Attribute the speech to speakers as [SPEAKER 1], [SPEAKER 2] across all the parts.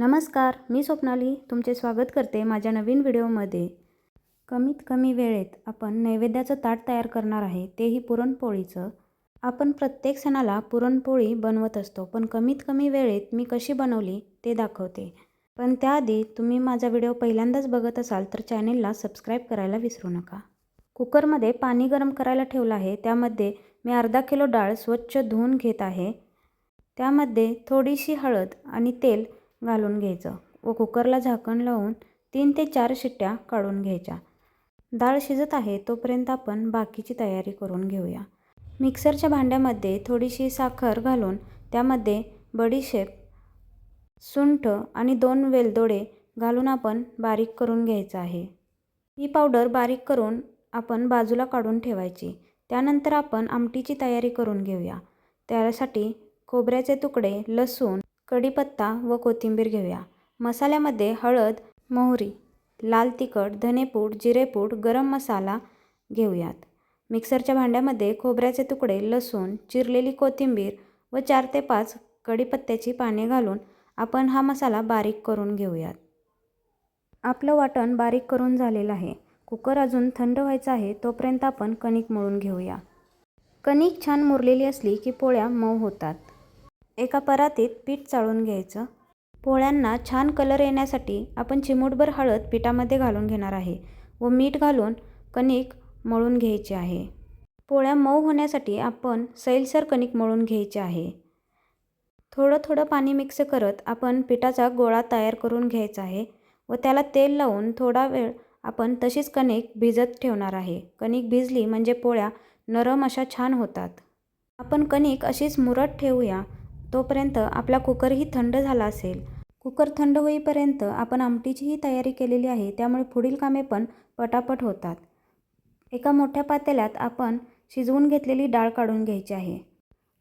[SPEAKER 1] नमस्कार मी स्वप्नाली तुमचे स्वागत करते माझ्या नवीन व्हिडिओमध्ये. कमीत कमी वेळेत आपण नैवेद्याचं ताट तयार करणार आहे तेही पुरणपोळीचं. आपण प्रत्येक सणाला पुरणपोळी बनवत असतो पण कमीत कमी वेळेत मी कशी बनवली ते दाखवते. पण त्याआधी तुम्ही माझा व्हिडिओ पहिल्यांदाच बघत असाल तर चॅनेलला सबस्क्राईब करायला विसरू नका. कुकरमध्ये पाणी गरम करायला ठेवलं आहे त्यामध्ये मी अर्धा किलो डाळ स्वच्छ धुवून घेत आहे. त्यामध्ये थोडीशी हळद आणि तेल घालून घ्यायचं व कुकरला झाकण लावून तीन ते चार शिट्ट्या काढून घ्यायच्या. डाळ शिजत आहे तोपर्यंत आपण बाकीची तयारी करून घेऊया. मिक्सरच्या भांड्यामध्ये थोडीशी साखर घालून त्यामध्ये बडीशेप सुंठ आणि दोन वेलदोडे घालून आपण बारीक करून घ्यायचं आहे. ही पावडर बारीक करून आपण बाजूला काढून ठेवायची. त्यानंतर आपण आमटीची तयारी करून घेऊया. त्यासाठी खोबऱ्याचे तुकडे लसूण कढीपत्ता व कोथिंबीर घेऊया. मसाल्यामध्ये हळद मोहरी लाल तिखट धनेपूड जिरेपूड गरम मसाला घेऊयात. मिक्सरच्या भांड्यामध्ये खोबऱ्याचे तुकडे लसूण चिरलेली कोथिंबीर व चार ते पाच कढीपत्त्याची पाने घालून आपण हा मसाला बारीक करून घेऊयात. आपलं वाटण बारीक करून झालेलं आहे. कुकर अजून थंड व्हायचं आहे तोपर्यंत आपण कणिक मळून घेऊया. कणिक छान मुरलेली असली की पोळ्या मऊ होतात. एका परातीत पीठ चाळून घ्यायचं. पोळ्यांना छान कलर येण्यासाठी आपण चिमूटभर हळद पिठामध्ये घालून घेणार आहे व मीठ घालून कणिक मळून घ्यायचे आहे. पोळ्या मऊ होण्यासाठी आपण सैलसर कणिक मळून घ्यायचे आहे. थोडं थोडं पाणी मिक्स करत आपण पिठाचा गोळा तयार करून घ्यायचा आहे व त्याला तेल लावून थोडा वेळ आपण तशीच कणिक भिजत ठेवणार आहे. कणिक भिजली म्हणजे पोळ्या नरम अशा छान होतात. आपण कणिक अशीच मुरत ठेवूया तोपर्यंत आपला कुकरही थंड झाला असेल. कुकर थंड होईपर्यंत आपण आमटीचीही तयारी केलेली आहे त्यामुळे पुढील कामे पण पटापट होतात. एका मोठ्या पातेल्यात आपण शिजवून घेतलेली डाळ काढून घ्यायची आहे.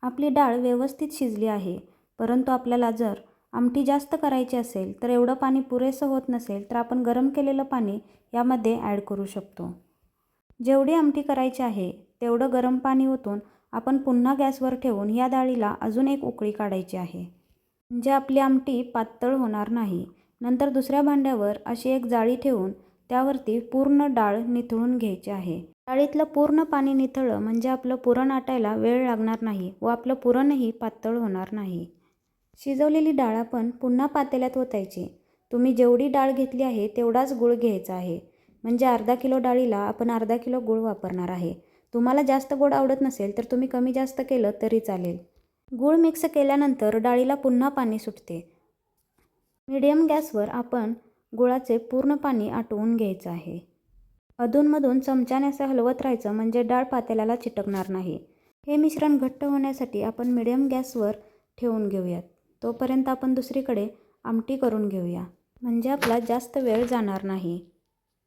[SPEAKER 1] आपली डाळ व्यवस्थित शिजली आहे परंतु आपल्याला जर आमटी जास्त करायची असेल तर एवढं पाणी पुरेसं होत नसेल तर आपण गरम केलेलं पाणी यामध्ये ॲड करू शकतो. जेवढी आमटी करायची आहे तेवढं गरम पाणी ओतून आपण पुन्हा गॅसवर ठेवून या डाळीला अजून एक उकळी काढायची आहे. म्हणजे आपली आमटी पातळ होणार नाही. नंतर दुसऱ्या भांड्यावर अशी एक जाळी ठेवून त्यावरती पूर्ण डाळ निथळून घ्यायची आहे. डाळीतलं पूर्ण पाणी निथळलं म्हणजे आपलं पुरण आटायला वेळ लागणार नाही व आपलं पुरणही पातळ होणार नाही. शिजवलेली डाळ आपण पुन्हा पातेल्यात ओतायची. तुम्ही जेवढी डाळ घेतली आहे तेवढाच गूळ घ्यायचा आहे. म्हणजे अर्धा किलो डाळीला आपण अर्धा किलो गूळ वापरणार आहे. तुम्हाला जास्त गोड आवडत नसेल तर तुम्ही कमी जास्त केलं तरी चालेल. गूळ मिक्स केल्यानंतर डाळीला पुन्हा पाणी सुटते. मीडियम गॅसवर आपण गुळाचे पूर्ण पाणी आटवून घ्यायचं आहे. अधूनमधून चमच्याने असं हलवत राहायचं म्हणजे डाळ पातेल्याला चिटकणार नाही. हे मिश्रण घट्ट होण्यासाठी आपण मिडियम गॅसवर ठेवून घेऊयात. तोपर्यंत आपण दुसरीकडे आमटी करून घेऊया. म्हणजे आपला जास्त वेळ जाणार नाही.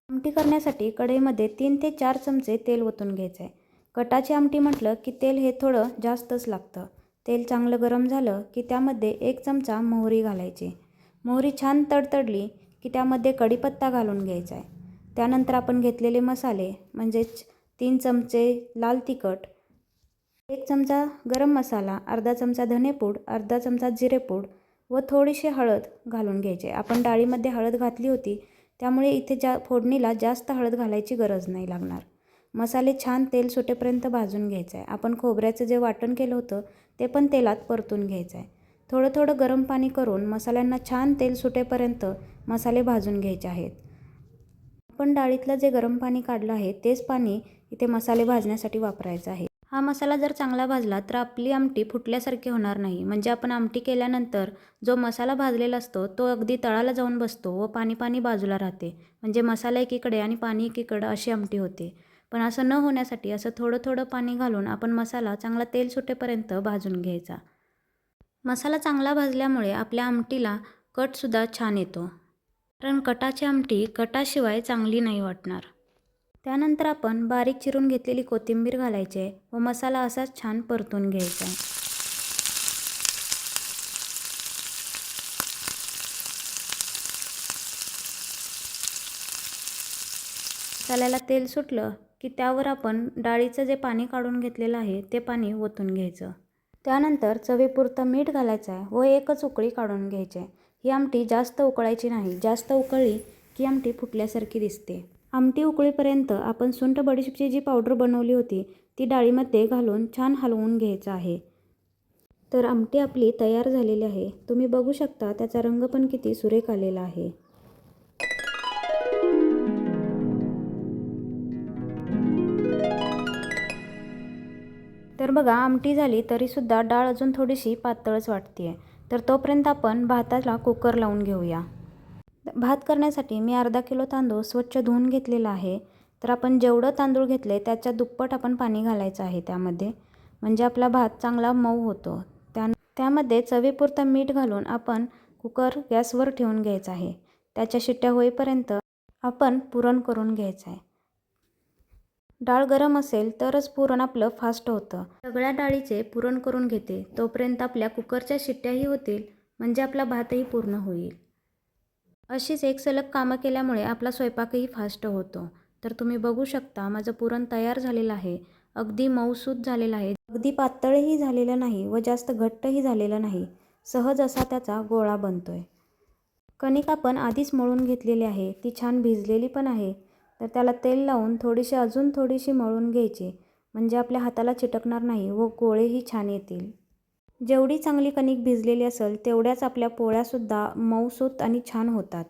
[SPEAKER 1] आमटी करण्यासाठी कढईमध्ये तीन ते चार चमचे तेल ओतून घ्यायचं आहे कटाची आमटी म्हटलं की तेल हे थोडं जास्तच लागतं. तेल चांगलं गरम झालं की त्यामध्ये एक चमचा मोहरी घालायची. मोहरी छान तडतडली की त्यामध्ये कढीपत्ता घालून घ्यायचा आहे त्यानंतर आपण घेतलेले मसाले म्हणजेच तीन चमचे लाल तिखट एक चमचा गरम मसाला अर्धा चमचा धनेपूड अर्धा चमचा जिरेपूड व थोडीशी हळद घालून घ्यायचे. आपण डाळीमध्ये हळद घातली होती त्यामुळे इथे जा फोडणीला जास्त हळद घालायची गरज नाही लागणार. मसाले छान तेल सुटेपर्यंत भाजून घ्यायचं आहे आपण खोबऱ्याचं जे वाटण केलं होतं ते पण तेलात परतून घ्यायचं आहे थोडं थोडं गरम पाणी करून मसाल्यांना छान तेल सुटेपर्यंत मसाले भाजून घ्यायचे आहेत. आपण डाळीतलं जे गरम पाणी काढलं आहे तेच पाणी इथे मसाले भाजण्यासाठी वापरायचं आहे. हा मसाला जर चांगला भाजला तर आपली आमटी फुटल्यासारखी होणार नाही. म्हणजे आपण आमटी केल्यानंतर जो मसाला भाजलेला असतो तो अगदी तळाला जाऊन बसतो व पाणी पाणी बाजूला राहते. म्हणजे मसाला एकीकडे आणि पाणी एकीकडं अशी आमटी होते. पण असं न होण्यासाठी असं थोडं थोडं पाणी घालून आपण मसाला चांगला तेल सुटेपर्यंत भाजून घ्यायचा. मसाला चांगला भाजल्यामुळे आपल्या आमटीला कटसुद्धा छान येतो. कारण कटाची आमटी कटाशिवाय चांगली नाही वाटणार. त्यानंतर आपण बारीक चिरून घेतलेली कोथिंबीर घालायची आहे व मसाला असाच छान परतून घ्यायचा. आहे मसाल्याला तेल सुटलं की त्यावर आपण डाळीचं जे पाणी काढून घेतलेलं आहे ते पाणी ओतून घ्यायचं. त्यानंतर चवीपुरतं मीठ घालायचं आहे व एकच उकळी काढून घ्यायची. आहे ही आमटी जास्त उकळायची नाही जास्त उकळली की आमटी फुटल्यासारखी दिसते. आमटी उकळीपर्यंत आपण सुंठ बडीशेपची जी पावडर बनवली होती ती डाळीमध्ये घालून छान हलवून घ्यायचं आहे. तर आमटी आपली तयार झालेली आहे. तुम्ही बघू शकता त्याचा रंग पण किती सुरेख आलेला आहे. तर बघा आमटी झाली तरीसुद्धा डाळ अजून थोडीशी पातळच वाटते तर तोपर्यंत आपण भाताला कुकर लावून घेऊया. भात करण्यासाठी मी अर्धा किलो तांदूळ स्वच्छ धुवून घेतलेला आहे. तर आपण जेवढं तांदूळ घेतले त्याच्या दुप्पट आपण पाणी घालायचं आहे त्यामध्ये. म्हणजे आपला भात चांगला मऊ होतो. त्या त्यामध्ये चवीपुरतं मीठ घालून आपण कुकर गॅसवर ठेवून घ्यायचा आहे. त्याच्या शिट्ट्या होईपर्यंत आपण पुरण करून घ्यायचं आहे. डाळ गरम असेल तरच पुरण आपलं फास्ट होतं. सगळ्या डाळीचे पुरण करून घेते तोपर्यंत आपल्या कुकरच्या शिट्ट्याही होतील म्हणजे आपला भातही पूर्ण होईल. अशीच एक सलग कामं केल्यामुळे आपला स्वयंपाकही फास्ट होतो. तर तुम्ही बघू शकता माझं पुरण तयार झालेलं आहे. अगदी मऊसूत झालेलं आहे. अगदी पातळही झालेलं नाही व जास्त घट्टही झालेलं नाही. सहज असा त्याचा गोळा बनतोय. कणिक आपण आधीच मळून घेतलेली आहे. ती छान भिजलेली पण आहे. तर त्याला तेल लावून थोडीशी अजून थोडीशी मळून घ्यायची. म्हणजे आपल्या हाताला चिटकणार नाही व गोळेही छान येतील. जेवढी चांगली कणिक भिजलेली असेल तेवढ्याच आपल्या पोळ्यासुद्धा मऊसूत आणि छान होतात.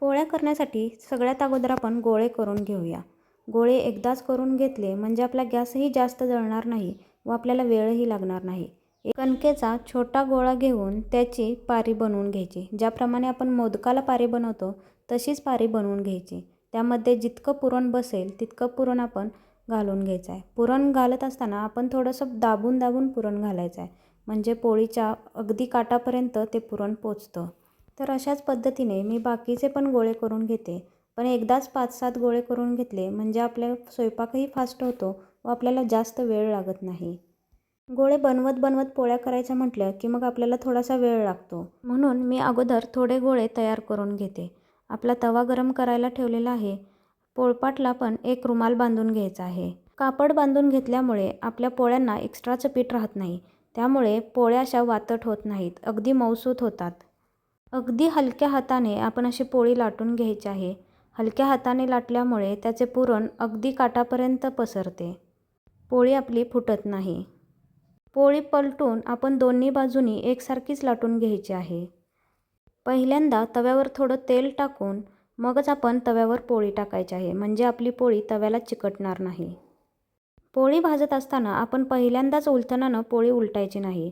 [SPEAKER 1] पोळ्या करण्यासाठी सगळ्यात अगोदर आपण गोळे करून घेऊया. गोळे एकदाच करून घेतले म्हणजे आपला गॅसही जास्त जळणार नाही व आपल्याला वेळही लागणार नाही. कणकेचा छोटा गोळा घेऊन त्याची पारी बनवून घ्यायची. ज्याप्रमाणे आपण मोदकाला पारी बनवतो तशीच पारी बनवून घ्यायची. त्यामध्ये जितकं पुरण बसेल तितकं पुरण आपण घालून घ्यायचं आहे. पुरण घालत असताना आपण थोडंसं दाबून दाबून पुरण घालायचं आहे. म्हणजे पोळीच्या अगदी काटापर्यंत ते पुरण पोचतं. तर अशाच पद्धतीने मी बाकीचे पण गोळे करून घेते. पण एकदाच पाच सात गोळे करून घेतले म्हणजे आपल्या स्वयंपाकही फास्ट होतो व आपल्याला जास्त वेळ लागत नाही. गोळे बनवत बनवत पोळ्या करायच्या म्हटल्या की मग आपल्याला थोडासा वेळ लागतो. म्हणून मी अगोदर थोडे गोळे तयार करून घेते. आपला तवा गरम करायला ठेवलेला आहे. पोळपाटला पण एक रुमाल बांधून घ्यायचा आहे. कापड बांधून घेतल्यामुळे आपल्या पोळ्यांना एक्स्ट्रा चपीट राहत नाही. त्यामुळे पोळ्या अशा वातट होत नाहीत अगदी मौसूत होतात. अगदी हलक्या हाताने आपण अशी पोळी लाटून घ्यायची आहे. हलक्या हाताने लाटल्यामुळे त्याचे पुरण अगदी काटापर्यंत पसरते. पोळी आपली फुटत नाही. पोळी पलटून आपण दोन्ही बाजूनी एकसारखीच लाटून घ्यायची आहे. पहिल्यांदा तव्यावर थोडं तेल टाकून मगच आपण तव्यावर पोळी टाकायची आहे. म्हणजे आपली पोळी तव्याला चिकटणार नाही. पोळी भाजत असताना आपण पहिल्यांदाच उलथनानं पोळी उलटायची नाही.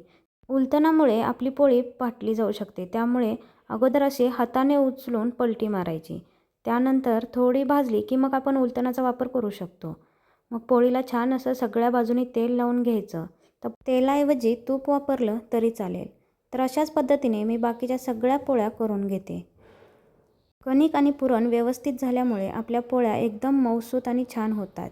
[SPEAKER 1] उलथनामुळे आपली पोळी पाटली जाऊ शकते. त्यामुळे अगोदर असे हाताने उचलून पलटी मारायची. त्यानंतर थोडी भाजली की मग आपण उलथनाचा वापर करू शकतो. मग पोळीला छान असं सगळ्या बाजूनी तेल लावून घ्यायचं. तर तेलाऐवजी तूप वापरलं तरी चालेल. तर अशाच पद्धतीने मी बाकीच्या सगळ्या पोळ्या करून घेते. कणिक आणि पुरण व्यवस्थित झाल्यामुळे आपल्या पोळ्या एकदम मऊसूत आणि छान होतात.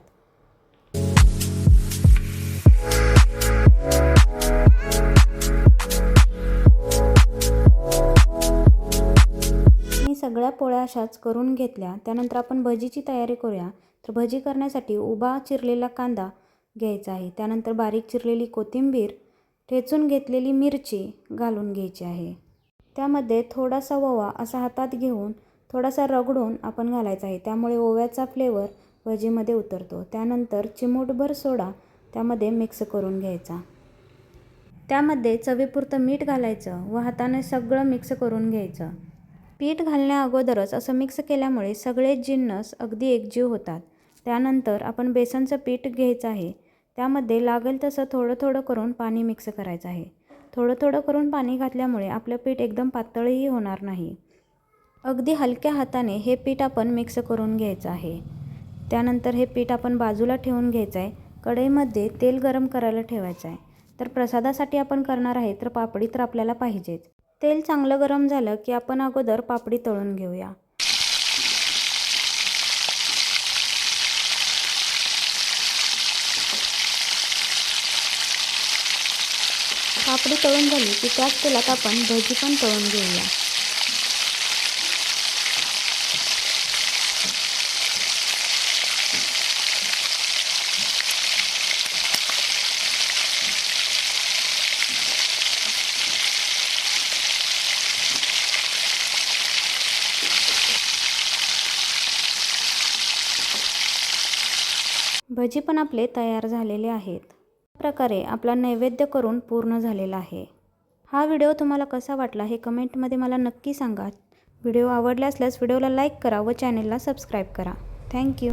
[SPEAKER 1] मी सगळ्या पोळ्या अशाच करून घेतल्या. त्यानंतर आपण भजीची तयारी करूया. तर भजी करण्यासाठी उभा चिरलेला कांदा घ्यायचा आहे. त्यानंतर बारीक चिरलेली कोथिंबीर ठेचून घेतलेली मिरची घालून घ्यायची आहे. त्यामध्ये थोडासा ओवा असा हातात घेऊन थोडासा रगडून आपण घालायचा आहे. त्यामुळे ओव्याचा फ्लेवर भजीमध्ये उतरतो. त्यानंतर चिमूटभर सोडा त्यामध्ये मिक्स करून घ्यायचा. त्यामध्ये चवीपुरतं मीठ घालायचं व हाताने सगळं मिक्स करून घ्यायचं. पीठ घालण्या अगोदरच असं मिक्स केल्यामुळे सगळे जिन्नस अगदी एकजीव होतात. त्यानंतर आपण बेसनचं पीठ घ्यायचं आहे. त्यामध्ये लागेल तसं थोडं थोडं करून पाणी मिक्स करायचं आहे. थोडं थोडं करून पाणी घातल्यामुळे आपलं पीठ एकदम पातळही होणार नाही. अगदी हलक्या हाताने हे पीठ आपण मिक्स करून घ्यायचं आहे. त्यानंतर हे पीठ आपण बाजूला ठेवून घ्यायचं आहे कढईमध्ये तेल गरम करायला ठेवायचं आहे तर प्रसादासाठी आपण करणार आहे तर पापडी तर आपल्याला पाहिजेच. तेल चांगलं गरम झालं की आपण अगोदर पापडी तळून घेऊया. पापडी तळून झाली की त्याच तेलात आपण भजी पण तळून घेऊया. भजी पण आपले तयार झालेले आहेत. प्रकारे आपला नैवेद्य करून पूर्ण झालेला आहे. हा व्हिडिओ तुम्हाला कसा वाटला हे कमेंटमध्ये मला नक्की सांगा. व्हिडिओ आवडला असल्यास व्हिडिओला लाईक करा व चॅनेलला सबस्क्राईब करा. थँक्यू